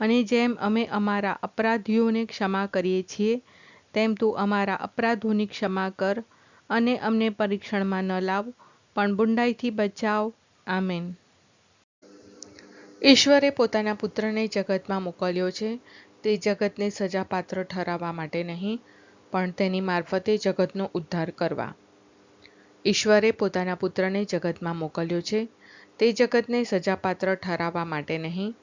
અને જેમ અમે અમારા અપરાધીઓને ક્ષમા કરીએ છીએ, તેમ તું અમારા અપરાધોની ક્ષમા કર અને અમને પરીક્ષણમાં ન લાવ, પણ બુંડાઈથી બચાવ. આમેન. ઈશ્વરે પોતાના પુત્રને જગતમાં મોકલ્યો છે. તે જગતને સજાપાત્ર ઠરાવવા માટે નહીં, પણ તેની મારફતે જગતનો ઉદ્ધાર કરવા. ઈશ્વરે પોતાના પુત્રને જગતમાં મોકલ્યો છે. તે જગતને સજાપાત્ર ઠરાવવા માટે નહીં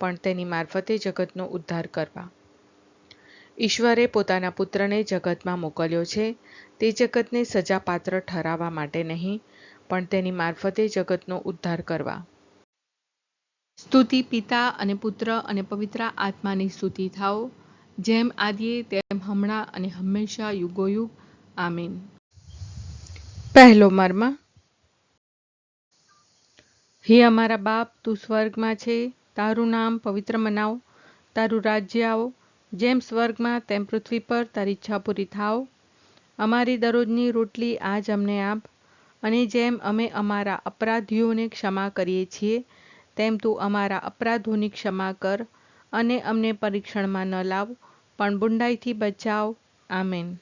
પણ તેની મારફતે જગતનો ઉદ્ધાર કરવા. ઈશ્વરે પોતાના પુત્રને જગતમાં મોકલ્યો છે. તે જગતને સજાપાત્ર ઠરાવવા માટે નહીં, પણ તેની મારફતે જગતનો ઉદ્ધાર કરવા. સ્તુતિ પિતા અને પુત્ર અને પવિત્ર આત્માની સ્તુતિ થાઓ. જેમ આદિએ, તેમ હમણાં અને હંમેશા યુગોયુગ. આમીન. પહેલો મર્મ. હે અમારા બાપ, તું સ્વર્ગમાં છે. તારું નામ પવિત્ર મનાવો, તારું રાજ્ય આવો, જેમ સ્વર્ગમાં તેમ પૃથ્વી પર તારી ઈચ્છા પૂરી થાવ. અમારી દરરોજની રોટલી આજ અમને આપ, અને જેમ અમે અમારા અપરાધીઓને ક્ષમા કરીએ છીએ, તેમ તું અમારા અપરાધોની ક્ષમા કર, અને અમને પરીક્ષણમાં ન લાવ, પણ બુંડાઈથી બચાવ. આમેન.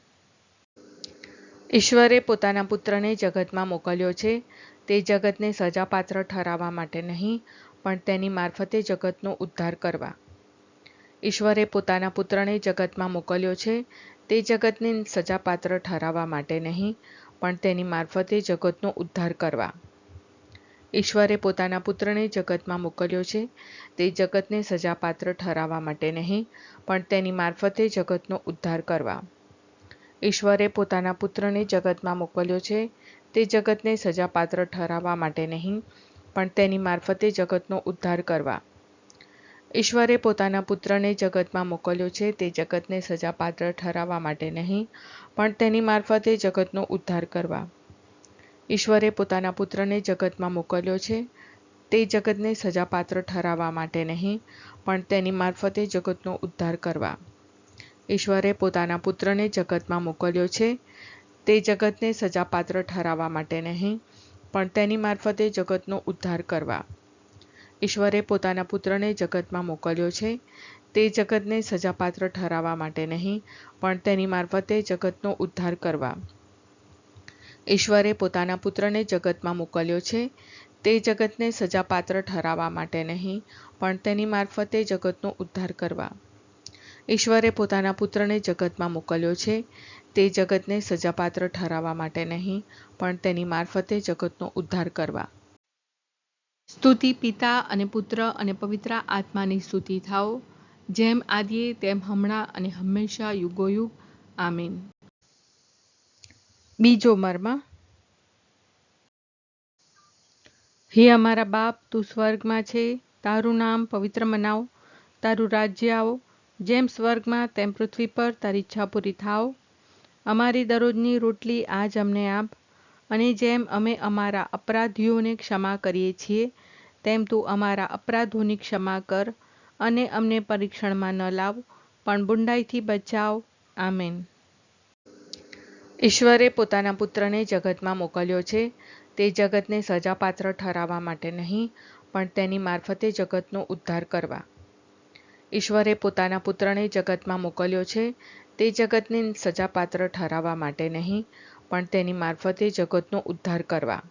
ઈશ્વરે પોતાના પુત્રને જગતમાં મોકલ્યો છે, તે જગતને સજાપાત્ર ઠરાવવા માટે નહીં પણ તેની મારફતે જગતનો ઉદ્ધાર કરવા. ઈશ્વરે પોતાના પુત્રને જગતમાં મોકલ્યો છે. તે જગતને સજાપાત્ર ઠરાવવા માટે નહીં, પણ તેની મારફતે જગતનો ઉદ્ધાર કરવા. ઈશ્વરે પોતાના પુત્રને જગતમાં મોકલ્યો છે. તે જગતને સજાપાત્ર ઠરાવવા માટે નહીં, પણ તેની મારફતે જગતનો ઉદ્ધાર કરવા. ઈશ્વરે પોતાના પુત્રને જગતમાં મોકલ્યો છે. તે જગતને સજાપાત્ર ઠરાવવા માટે નહીં પણ તેની મારફતે જગતનો ઉદ્ધાર કરવા. ઈશ્વરે પોતાના પુત્રને જગતમાં મોકલ્યો છે, તે જગતને સજાપાત્ર ઠરાવવા માટે નહીં, પણ તેની મારફતે જગતનો ઉદ્ધાર કરવા. ઈશ્વરે પોતાના પુત્રને જગતમાં મોકલ્યો છે, તે જગતને સજાપાત્ર ઠરાવવા માટે નહીં, પણ તેની મારફતે જગતનો ઉદ્ધાર કરવા. ઈશ્વરે પોતાના પુત્રને જગતમાં મોકલ્યો છે, તે જગતને સજાપાત્ર ઠરાવવા માટે નહીં પણ તેની મારફતે જગતનો ઉદ્ધાર કરવા. ઈશ્વરે પોતાના પુત્રને જગતમાં મોકલ્યો છે. તે જગતને સજાપાત્ર ઠરાવવા માટે નહીં, પણ તેની મારફતે જગતનો ઉદ્ધાર કરવા. ઈશ્વરે પોતાના પુત્રને જગતમાં મોકલ્યો છે. તે જગતને સજાપાત્ર ઠરાવવા માટે નહીં, પણ તેની મારફતે જગતનો ઉદ્ધાર કરવા. ઈશ્વરે પોતાના પુત્રને જગતમાં મોકલ્યો છે. તે જગતને સજાપાત્ર ઠરાવવા માટે નહીં, પણ તેની મારફતે જગતનો ઉદ્ધાર કરવા. સ્તુતિ પિતા અને પુત્ર અને પવિત્ર આત્માની સ્તુતિ થાઓ. જેમ આદિએ, તેમ હમણાં અને હંમેશા યુગોયુગ. આમીન. બીજો મર્મ. હે અમારા બાપ, તું સ્વર્ગમાં છે. તારું નામ પવિત્ર મનાવ. તારું રાજ્ય આવો. જેમ સ્વર્ગમાં તેમ પૃથ્વી પર તારી ઈચ્છા પૂરી થાવ અમારી દરરોજની રોટલી આજ અમને આપ. અને જેમ અમે અમારા અપરાધીઓને ક્ષમા કરીએ છીએ, તેમ તું અમારા અપરાધોની ક્ષમા કર અને અમને પરીક્ષણમાં ન લાવ, પણ બુંડાઈથી બચાવ. આમેન. ઈશ્વરે પોતાના પુત્રને જગતમાં મોકલ્યો છે. તે જગતને સજાપાત્ર ઠરાવવા માટે નહીં, પણ તેની મારફતે જગતનો ઉદ્ધાર કરવા. ઈશ્વરે પોતાના પુત્રને જગતમાં મોકલ્યો છે. તે જગતને સજાપાત્ર ઠરાવવા માટે નહીં, પણ તેની મારફતે જગતનો ઉદ્ધાર કરવા.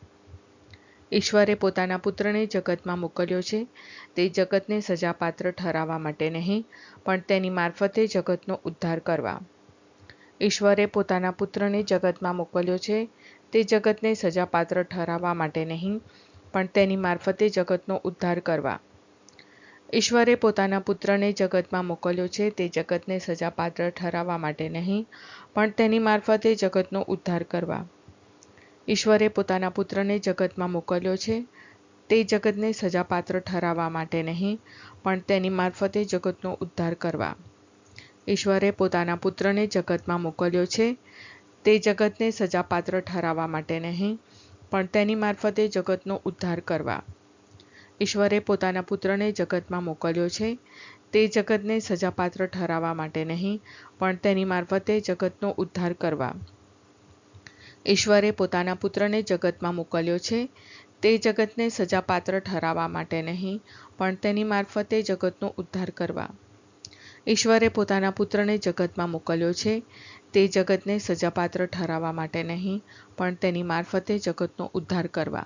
ઈશ્વરે પોતાના પુત્રને જગતમાં મોકલ્યો છે. તે જગતને સજાપાત્ર ઠરાવવા માટે નહીં, પણ તેની મારફતે જગતનો ઉદ્ધાર કરવા. ઈશ્વરે પોતાના પુત્રને જગતમાં મોકલ્યો છે. તે જગતને સજાપાત્ર ઠરાવવા માટે નહીં, પણ તેની મારફતે જગતનો ઉદ્ધાર કરવા. ઈશ્વરે પોતાના પુત્રને જગતમાં મોકલ્યો છે, તે જગતને સજાપાત્ર ઠરાવવા માટે નહીં, પણ તેની મારફતે જગતનો ઉદ્ધાર કરવા. ઈશ્વરે પોતાના પુત્રને જગતમાં મોકલ્યો છે, તે જગતને સજાપાત્ર ઠરાવવા માટે નહીં, પણ તેની મારફતે જગતનો ઉદ્ધાર કરવા. ઈશ્વરે પોતાના પુત્રને જગતમાં મોકલ્યો છે, તે જગતને સજાપાત્ર ઠરાવવા માટે નહીં, પણ તેની મારફતે જગતનો ઉદ્ધાર કરવા. ઈશ્વરે પોતાના પુત્રને જગતમાં મોકલ્યો છે. તે જગતને સજાપાત્ર ઠરાવવા માટે નહીં, પણ તેની મારફતે જગતનો ઉદ્ધાર કરવા. ઈશ્વરે પોતાના પુત્રને જગતમાં મોકલ્યો છે. તે જગતને સજાપાત્ર ઠરાવવા માટે નહીં, પણ તેની મારફતે જગતનો ઉદ્ધાર કરવા. ઈશ્વરે પોતાના પુત્રને જગતમાં મોકલ્યો છે. તે જગતને સજાપાત્ર ઠરાવવા માટે નહીં, પણ તેની મારફતે જગતનો ઉદ્ધાર કરવા.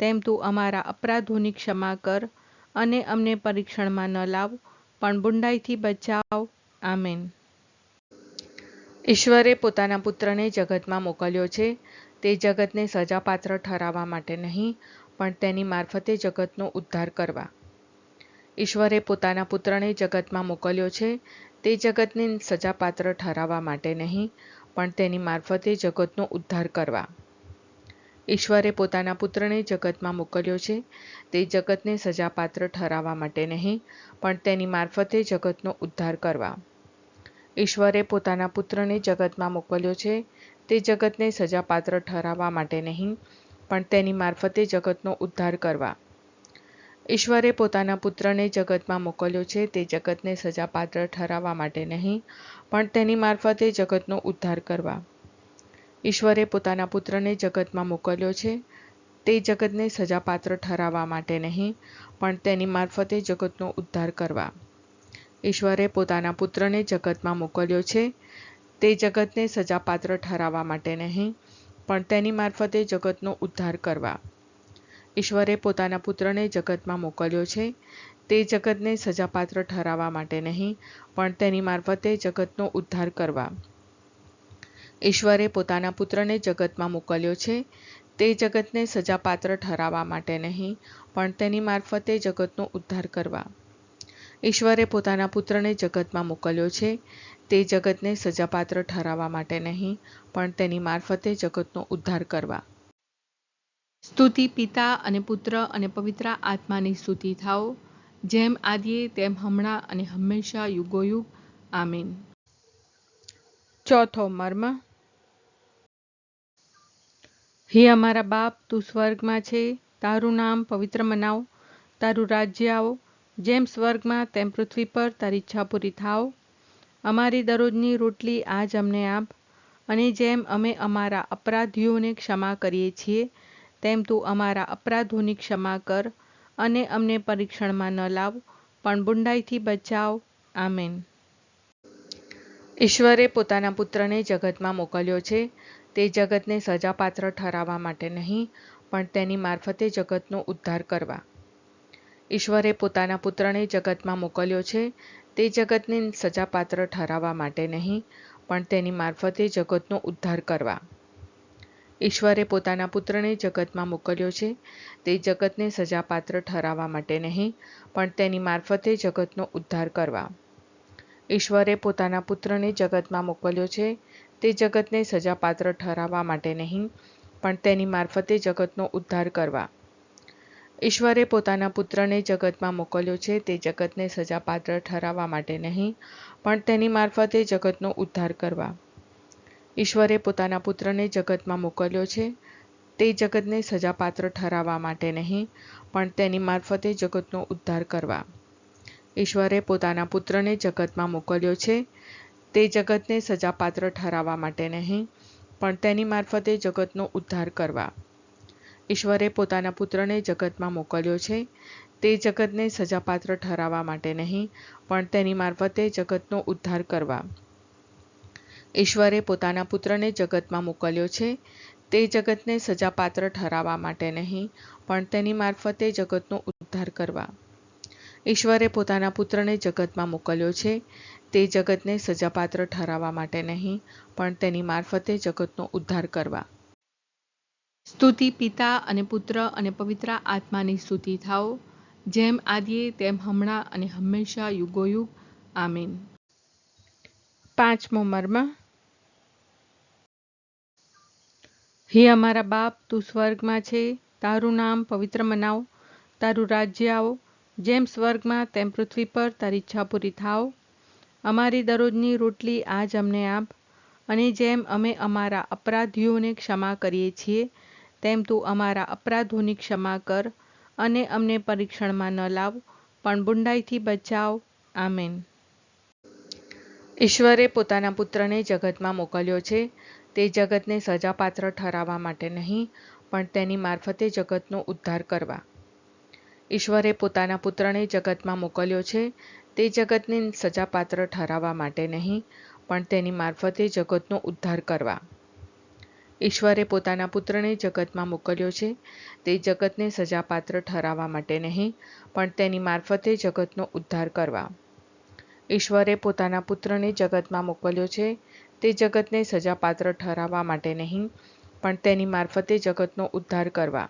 તેમ તું અમારા અપરાધોની ક્ષમા કર અને અમને પરીક્ષણમાં ન લાવ, પણ બુંડાઈથી બચાવ. આમેન. ઈશ્વરે પોતાના પુત્રને જગતમાં મોકલ્યો છે. તે જગતને સજાપાત્ર ઠરાવવા માટે નહીં, પણ તેની મારફતે જગતનો ઉદ્ધાર કરવા. ઈશ્વરે પોતાના પુત્રને જગતમાં મોકલ્યો છે. તે જગતને સજાપાત્ર ઠરાવવા માટે નહીં, પણ તેની મારફતે જગતનો ઉદ્ધાર કરવા. ઈશ્વરે પોતાના પુત્રને જગતમાં મોકલ્યો છે. તે જગતને સજાપાત્ર ઠરાવવા માટે નહીં, પણ તેની મારફતે જગતનો ઉદ્ધાર કરવા. ઈશ્વરે પોતાના પુત્રને જગતમાં મોકલ્યો છે. તે જગતને સજાપાત્ર ઠરાવવા માટે નહીં, પણ તેની મારફતે જગતનો ઉદ્ધાર કરવા. ઈશ્વરે પોતાના પુત્રને જગતમાં મોકલ્યો છે. તે જગતને સજાપાત્ર ઠરાવવા માટે નહીં, પણ તેની મારફતે જગતનો ઉદ્ધાર કરવા. ઈશ્વરે પોતાના પુત્રને જગતમાં મોકલ્યો છે. તે જગતને સજાપાત્ર ઠરાવવા માટે નહીં, પણ તેની મારફતે જગતનો ઉદ્ધાર કરવા. ઈશ્વરે પોતાના પુત્રને જગતમાં મોકલ્યો છે. તે જગતને સજાપાત્ર ઠરાવવા માટે નહીં, પણ તેની મારફતે જગતનો ઉદ્ધાર કરવા. ઈશ્વરે પોતાના પુત્રને જગતમાં મોકલ્યો છે. તે જગતને સજાપાત્ર ઠરાવવા માટે નહીં, પણ તેની મારફતે જગતનો ઉદ્ધાર કરવા. ઈશ્વરે પોતાના પુત્રને જગતમાં મોકલ્યો છે. તે જગતને સજાપાત્ર ઠરાવવા માટે નહીં, પણ તેની મારફતે જગતનો ઉદ્ધાર કરવા. ઈશ્વરે પોતાના પુત્રને જગતમાં મોકલ્યો છે. તે જગતને સજાપાત્ર ઠરાવવા માટે નહીં, પણ તેની મારફતે જગતનો ઉદ્ધાર કરવા. સ્તુતિ પિતા અને પુત્ર અને પવિત્ર આત્માની સ્તુતિ થાઓ. જેમ આદિએ, તેમ હમણાં અને હંમેશા યુગોયુગ. આમીન. ચોથો મર્મ. હે અમારા બાપ, તું સ્વર્ગમાં છે. તારું નામ પવિત્ર મનાવ. તારું રાજ્ય આવો. જેમ સ્વર્ગમાં, તેમ પૃથ્વી પર તારી ઈચ્છા પૂરી થાવ. અમારી દરરોજની રોટલી આજ અમને આપ. અને જેમ અમે અમારા અપરાધીઓને ક્ષમા કરીએ છીએ, તેમ તું અમારા અપરાધોની ક્ષમા કર અને અમને પરીક્ષણમાં ન લાવ, પણ બુંડાઈથી બચાવ. આમેન. ઈશ્વરે પોતાના પુત્રને જગતમાં મોકલ્યો છે. તે જગતને સજાપાત્ર ઠરાવવા માટે નહીં, પણ તેની મારફતે જગતનો ઉદ્ધાર કરવા. ઈશ્વરે પોતાના પુત્રને જગતમાં મોકલ્યો છે, તે જગતને સજાપાત્ર ઠરાવવા માટે નહીં, પણ તેની મારફતે જગતનો ઉદ્ધાર કરવા. ઈશ્વરે પોતાના પુત્રને જગતમાં મોકલ્યો છે, તે જગતને સજાપાત્ર ઠરાવવા માટે નહીં, પણ તેની મારફતે જગતનો ઉદ્ધાર કરવા. ઈશ્વરે પોતાના પુત્રને જગતમાં મોકલ્યો છે તે જગતને સજાપાત્ર ઠરાવવા માટે નહીં, પણ તેની મારફતે જગતનો ઉદ્ધાર કરવા. ઈશ્વરે પોતાના પુત્રને જગતમાં મોકલ્યો છે, તે જગતને સજાપાત્ર ઠરાવવા માટે નહીં, પણ તેની મારફતે જગતનો ઉદ્ધાર કરવા. ઈશ્વરે પોતાના પુત્રને જગતમાં મોકલ્યો છે, તે જગતને સજાપાત્ર ઠરાવવા માટે નહીં, પણ તેની મારફતે જગતનો ઉદ્ધાર કરવા. ઈશ્વરે પોતાના પુત્રને જગતમાં મોકલ્યો છે તે જગતને સજાપાત્ર ઠરાવવા માટે નહીં, પણ તેની મારફતે જગતનો ઉદ્ધાર કરવા. ઈશ્વરે પોતાના પુત્રને જગતમાં મોકલ્યો છે. તે જગતને સજાપાત્ર ઠરાવવા માટે નહીં, પણ તેની મારફતે જગતનો ઉદ્ધાર કરવા. ઈશ્વરે પોતાના પુત્રને જગતમાં મોકલ્યો છે. તે જગતને સજાપાત્ર ઠરાવવા માટે નહીં, પણ તેની મારફતે જગતનો ઉદ્ધાર કરવા. ઈશ્વરે પોતાના પુત્રને જગતમાં મોકલ્યો છે. તે જગતને સજાપાત્ર ઠરાવવા માટે નહીં, પણ તેની મારફતે જગતનો ઉદ્ધાર કરવા. સ્તુતિ પિતા અને પુત્ર અને પવિત્ર આત્માની સ્તુતિ થાઓ. જેમ આદિએ, તેમ હમણાં અને હંમેશા યુગોયુગ. આમીન. પાંચમો મર્મ. હે અમારા બાપ, તું સ્વર્ગમાં છે. તારું નામ પવિત્ર મનાવ. તારું રાજ્ય આવો. જેમ સ્વર્ગમાં તેમ પૃથ્વી પર તારી ઈચ્છા પૂરી થાવ. અમારી દરરોજની રોટલી આજ અમને આપ. અને જેમ અમે અમારા અપરાધીઓને ક્ષમા કરીએ છીએ, તેમ તું અમારા અપરાધોની ક્ષમા કર અને અમને પરીક્ષણમાં ન લાવ, પણ બુંડાઈથી બચાવ. આમેન. ઈશ્વરે પોતાના પુત્રને જગતમાં મોકલ્યો છે. તે જગતને સજાપાત્ર ઠરાવવા માટે નહીં, પણ તેની મારફતે જગતનો ઉદ્ધાર કરવા. ઈશ્વરે પોતાના પુત્રને જગતમાં મોકલ્યો છે. તે જગતને સજાપાત્ર ઠરાવવા માટે નહીં, પણ તેની મારફતે જગતનો ઉદ્ધાર કરવા. ઈશ્વરે પોતાના પુત્રને જગતમાં મોકલ્યો છે. તે જગતને સજાપાત્ર ઠરાવવા માટે નહીં, પણ તેની મારફતે જગતનો ઉદ્ધાર કરવા. ઈશ્વરે પોતાના પુત્રને જગતમાં મોકલ્યો છે. તે જગતને સજાપાત્ર ઠરાવવા માટે નહીં, પણ તેની મારફતે જગતનો ઉદ્ધાર કરવા.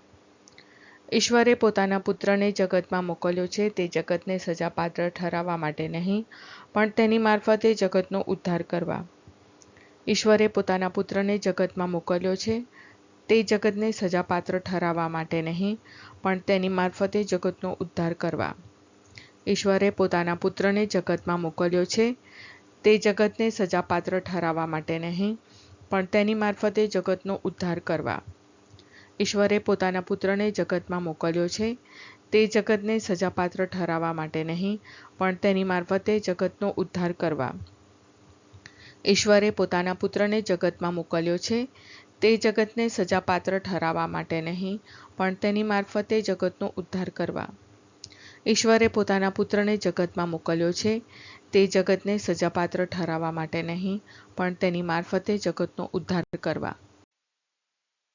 ઈશ્વરે પોતાના પુત્રને જગતમાં મોકલ્યો છે, તે જગતને સજાપાત્ર ઠરાવવા માટે નહીં, પણ તેની મારફતે જગતનો ઉદ્ધાર કરવા. ઈશ્વરે પોતાના પુત્રને જગતમાં મોકલ્યો છે, તે જગતને સજાપાત્ર ઠરાવવા માટે નહીં, પણ તેની મારફતે જગતનો ઉદ્ધાર કરવા. ઈશ્વરે પોતાના પુત્રને જગતમાં મોકલ્યો છે, તે જગતને સજાપાત્ર ઠરાવવા માટે નહીં, પણ તેની મારફતે જગતનો ઉદ્ધાર કરવા. ઈશ્વરે પોતાના પુત્રને જગતમાં મોકલ્યો છે. તે જગતને સજાપાત્ર ઠરાવવા માટે નહીં, પણ તેની મારફતે જગતનો ઉદ્ધાર કરવા. ઈશ્વરે પોતાના પુત્રને જગતમાં મોકલ્યો છે. તે જગતને સજાપાત્ર ઠરાવવા માટે નહીં, પણ તેની મારફતે જગતનો ઉદ્ધાર કરવા. ઈશ્વરે પોતાના પુત્રને જગતમાં મોકલ્યો છે. તે જગતને સજાપાત્ર ઠરાવવા માટે નહીં, પણ તેની મારફતે જગતનો ઉદ્ધાર કરવા.